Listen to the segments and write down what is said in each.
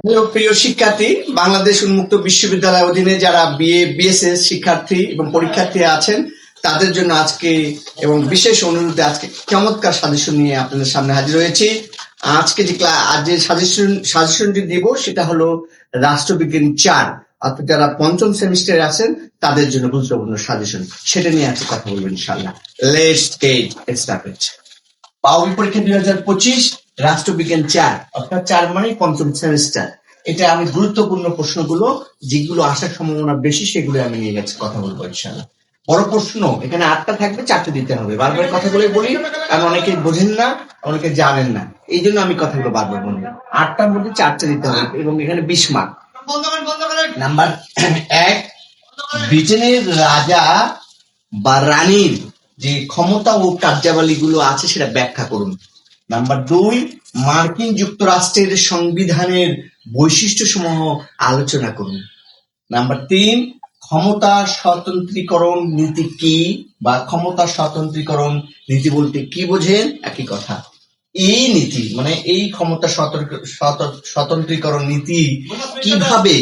Hello প্রিয় শিক্ষার্থী, বাংলাদেশ উন্মুক্ত বিশ্ববিদ্যালয়ের অধীনে যারা বিএ বিএসএস শিক্ষার্থী এবং পরীক্ষার্থী আছেন, তাদের জন্য আজকে এবং বিশেষ অনুরোধে আজকে চমৎকার সাজেশন নিয়ে আপনাদের সামনে হাজির হয়েছি। আজকে যে আজ যে সাজেশন সাজেশনটি দিব সেটা হলো রাষ্ট্রবিজ্ঞান চার। অর্থাৎ যারা পঞ্চম সেমিস্টারে আছেন, তাদের জন্য গুরুত্বপূর্ণ সাজেশন সেটা নিয়ে আজকে কথা বলব ইনশাল্লাহ লেটস গেট স্টার্টেড পাওয়ার পরীক্ষা দুই হাজার পঁচিশ রাষ্ট্রবিজ্ঞান চার, অর্থাৎ চার মানে পঞ্চম সেমিস্টার এটা আমি গুরুত্বপূর্ণ প্রশ্নগুলো, যেগুলো আসার সম্ভাবনা বেশি, সেগুলো আমি নিয়ে গেছি, কথা বলব ইনশাল্লাহ বড় প্রশ্ন, এখানে আটটা থাকবে, চারটে দিতে হবে। বারবার কথা বলে বলি, কারণ অনেকে বোঝেন না, অনেকে জানেন না। এই জন্য আমি কথাগুলো বারবার বলব। আটটার মধ্যে চারটে দিতে হবে, এবং এখানে বিশ মার্ক নাম্বার এক, ব্রিটেনের রাজা বা রানীর যে ক্ষমতা ও কার্যাবলীগুলো আছে, সেটা ব্যাখ্যা করুন। নাম্বার দুই, মার্কিন যুক্তরাষ্ট্রের সংবিধানের বৈশিষ্ট্য সমূহ আলোচনা করুন। নাম্বার তিন, ক্ষমতা স্বতন্ত্রীকরণ নীতি কি বা ক্ষমতা স্বতন্ত্রীকরণ নীতি বলতে কি বোঝেন? একই কথা। এই নীতি মানে এই ক্ষমতা স্বতন্ত্রীকরণ নীতি কীভাবে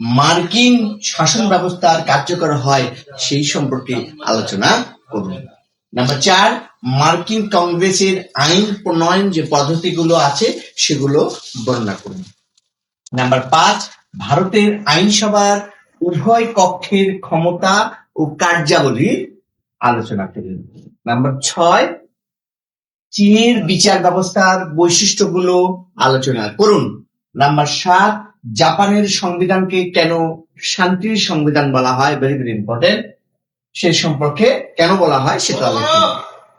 মার্কিন শাসন ব্যবস্থার কার্যকর হয় সেই সম্পর্কে আলোচনা করুন। নাম্বার চার, মার্কিন কংগ্রেসের আইন প্রণয়ন যে পদ্ধতিগুলো আছে, সেগুলো বর্ণনা করুন। নাম্বার পাঁচ, ভারতের আইনসভার উভয় কক্ষের ক্ষমতা ও কার্যাবলী আলোচনা করুন। নাম্বার ছয়, চীনের বিচার ব্যবস্থার বৈশিষ্ট্যগুলো আলোচনা করুন। নাম্বার সাত, জাপানের সংবিধানকে কেন শান্তির সংবিধান বলা হয়? ভেরি ভেরি ইম্পর্টেন্ট সে সম্পর্কে কেন বলা হয় সেটা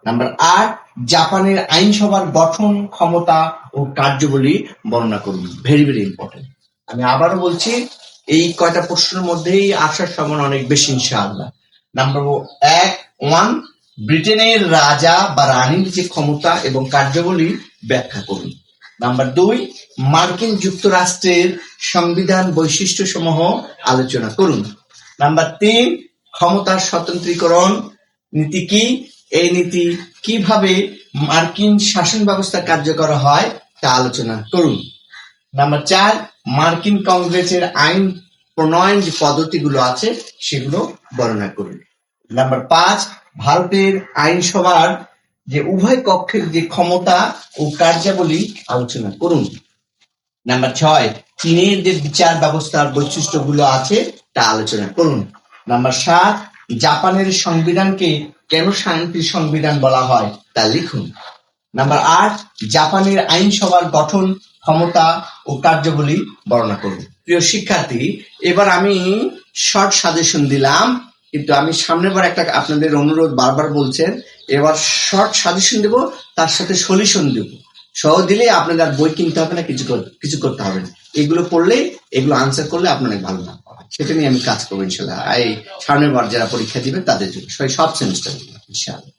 নাম্বার আট, জাপানের আইনসভার গঠন, ক্ষমতা ও কার্যবলী বর্ণনা করুন। ভেরি ভেরি ইম্পর্টেন্ট আমি আবারও বলছি, এই কয়টা প্রশ্নের মধ্যেই আসার সম্ভাবনা অনেক বেশি, ইনশাআল্লাহ। নাম্বার এক, ওয়ান, ব্রিটেনের রাজা বা রানীর যে ক্ষমতা এবং কার্যবলী ব্যাখ্যা করুন। নাম্বার দুই, মার্কিন যুক্তরাষ্ট্রের সংবিধান বৈশিষ্ট্য সমূহ আলোচনা করুন। নাম্বার তিন ক্ষমতার স্বতন্ত্রীকরণ নীতি কি? এই নীতি কীভাবে মার্কিন শাসন ব্যবস্থা কার্যকর হয় তা আলোচনা করুন। নাম্বার চার, মার্কিন কংগ্রেসের আইন প্রণয়ন যে পদ্ধতিগুলো আছে, সেগুলো বর্ণনা করুন। নাম্বার পাঁচ, ভারতের আইনসভার যে উভয় কক্ষের যে ক্ষমতা ও কার্যাবলী আলোচনা করুন। নাম্বার ছয়, চীনের যে বিচার ব্যবস্থার বৈশিষ্ট্যগুলো আছে, তা আলোচনা করুন। নাম্বার সাত, জাপানের সংবিধানকে কেন শান্তির সংবিধান বলা হয় তা লিখুন। নাম্বার আট, জাপানের আইনসভার গঠন, ক্ষমতা ও কার্যাবলী বর্ণনা করুন। প্রিয় শিক্ষার্থী, এবার আমি শর্ট সাজেশন দিলাম, কিন্তু আমি সামনের বার একটা আপনাদের অনুরোধ বারবার বলছেন, এবার শর্ট সাজেশন দেব, তার সাথে সলিউশন দেব। সহ দিলে আপনাদের আর বই কিনতে হবে না, কিছু কিছু করতে হবে না। এগুলো পড়লে এগুলো আনসার করলে আপনার অনেক ভালো না সেটা নিয়ে আমি কাজ করব ইনশাল্লাহ। এই সামনের বার যারা পরীক্ষা দিবে, তাদের জন্য। সব সেমিস্টার ইনশাল্লাহ।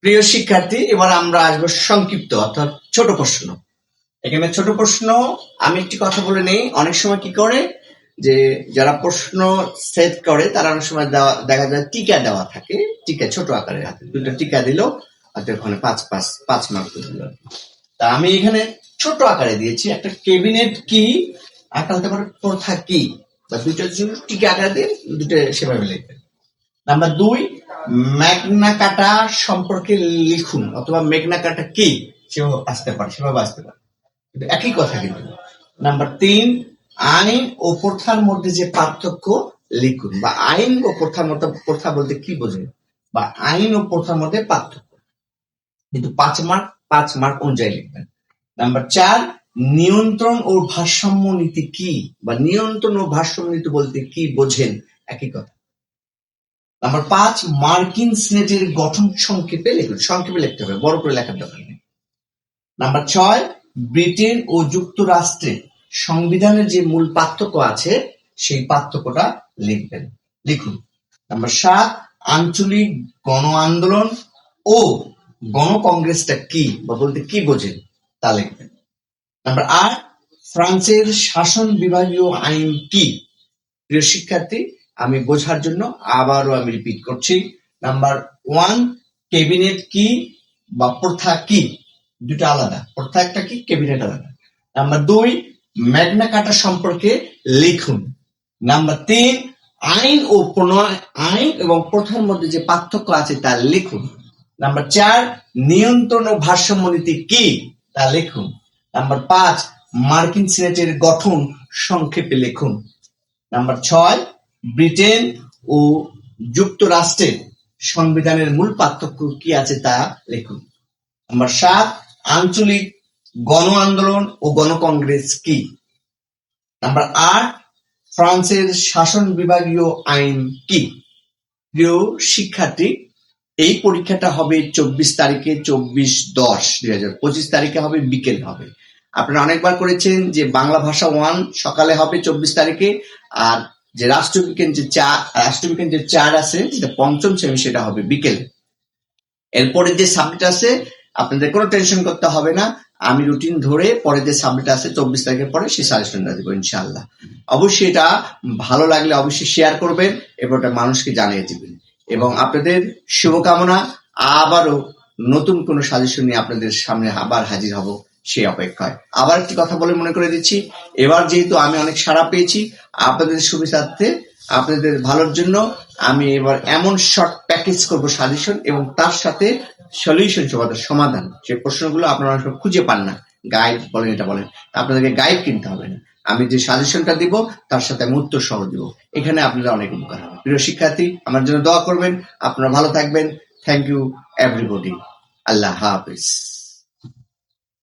প্রিয় শিক্ষার্থী, এবার আমরা আসব সংক্ষিপ্ত, অর্থাৎ ছোট প্রশ্ন। এখানে ছোট প্রশ্ন, আমি একটি কথা বলে নেই। অনেক সময় কি করে? যে যারা প্রশ্ন সেট করে, তারা অনেক সময় দেওয়া- দেখা যায় টিকা দেওয়া থাকে। টিকা ছোট আকারের হাতে, দুটো টিকা দিল হাতে ওখানে পাঁচ পাঁচ পাঁচ মার্ক দিল। তা আমি এখানে ছোট আকারে দিয়েছি। একটা কেবিনেট কি? একটা হতে পারে প্রথা কি? বা দুটো যদি টিকা দিয়ে দুটো সেভাবে লিখবেন। নাম্বার দুই ম্যাগনা কাটা সম্পর্কে লিখুন, অথবা মেঘনা কাটা কি, সেভাবে আসতে পারে, সেভাবে আসতে পারে। কিন্তু একই কথা কিন্তু। নাম্বার তিন, আইন ও প্রথার মধ্যে যে পার্থক্য লিখুন, বা আইন ও প্রথার মধ্যে, প্রথা বলতে কি বোঝেন বা আইন ও প্রথার মধ্যে পার্থক্য। কিন্তু পাঁচ মার্ক পাঁচ মার্ক অনুযায়ী লিখবেন। নাম্বার চার নিয়ন্ত্রণ ও ভারসাম্য নীতি কি বা নিয়ন্ত্রণ ও ভারসাম্য নীতি বলতে কি বোঝেন? একই কথা। নাম্বার পাঁচ, মার্কিন সিনেটের গঠন সংক্ষেপে লিখুন, সংক্ষেপে লিখতে হবে, বড় করে লেখার দরকার নেই। নাম্বার ছয়, ব্রিটেন ও যুক্তরাষ্ট্রের সংবিধানের যে মূল পার্থক্য আছে, সেই পার্থক্যটা লিখবেন। লিখুন। নাম্বার সাত, আঞ্চলিক গণ আন্দোলন ও গণ কংগ্রেসটা কি বা বলতে কি বোঝেন, তা লিখবেন। নাম্বার আট ফ্রান্সের শাসন বিভাগীয় আইন কি? প্রিয় শিক্ষার্থী, আমি বোঝার জন্য আবারও আমি রিপিট করছি। নাম্বার ওয়ান ক্যাবিনেট কি বা প্রথা কি? দুটো আলাদা। প্রথা একটা কি ক্যাবিনেট আলাদা। নাম্বার দুই ম্যাগনা কাটা সম্পর্কে লিখুন। নাম্বার তিন, আইন ও প্রণয়, আইন এবং প্রথার মধ্যে যে পার্থক্য আছে তা লিখুন। নাম্বার চার, নিয়ন্ত্রণ ও ভারসাম্য নীতি কি? তা লিখুন। নাম্বার পাঁচ, মার্কিন সিনেটের গঠন সংক্ষেপে লিখুন। নাম্বার ছয়, ব্রিটেন ও যুক্তরাষ্ট্রের সংবিধানের মূল পার্থক্য কি আছে তা লিখুন। নাম্বার সাত, আঞ্চলিক গণ আন্দোলন ও গণকংগ্রেস কি? নাম্বার আট, ফ্রান্সের শাসন বিভাগীয় আইন কি? প্রিয় শিক্ষার্থী, এই পরীক্ষাটা হবে চব্বিশ তারিখে চব্বিশ দশ, দুই হাজার পঁচিশ তারিখে হবে, বিকেল হবে। আপনারা অনেকবার করেছেন যে বাংলা ভাষা ওয়ান সকালে হবে চব্বিশ তারিখে, আর যে রাষ্ট্রবিজ্ঞান যে চা, রাষ্ট্রবিজ্ঞান যে চার আছে, যেটা পঞ্চম শ্রেণি, সেটা হবে বিকেলে। এরপরে যে সাবজেক্ট আছে, আপনাদের কোনো টেনশন করতে হবে না। আমি রুটিন ধরে পরে যে সাবজেক্ট আছে, চব্বিশ তারিখের পরে সেই সাজেশনটা দেবো ইনশাল্লাহ অবশ্যই এটা ভালো লাগলে অবশ্যই শেয়ার করবেন এবং এটা মানুষকে জানিয়ে দিবেন। এবং আপনাদের শুভকামনা, আবারও নতুন কোনো সাজেশন নিয়ে আপনাদের সামনে আবার হাজির হব। সেই অপেক্ষায়। আবার একটি কথা বলে মনে করে দিচ্ছি, এবার যেহেতু আমি অনেক সাড়া পেয়েছি, আপনাদের সুবিধার্থে, আপনাদের ভালোর জন্য আমি এবার এমন শর্ট প্যাকেজ করব সাজেশন এবং তার সাথে সলিউশন সমাধান। যে প্রশ্নগুলো আপনারা সময় খুঁজে পান না। গাইড বলেন এটা বলেন। আপনাদেরকে গাইড কিনতে হবে না। আমি যে সাজেশনটা দিব, তার সাথে আমি উত্তর সহ দিব। এখানে আপনারা অনেক উপকার হবে। প্রিয় শিক্ষার্থী, আমার জন্য দোয়া করবেন। আপনারা ভালো থাকবেন। থ্যাংক ইউ এভরিবডি আল্লাহ হাফিজ।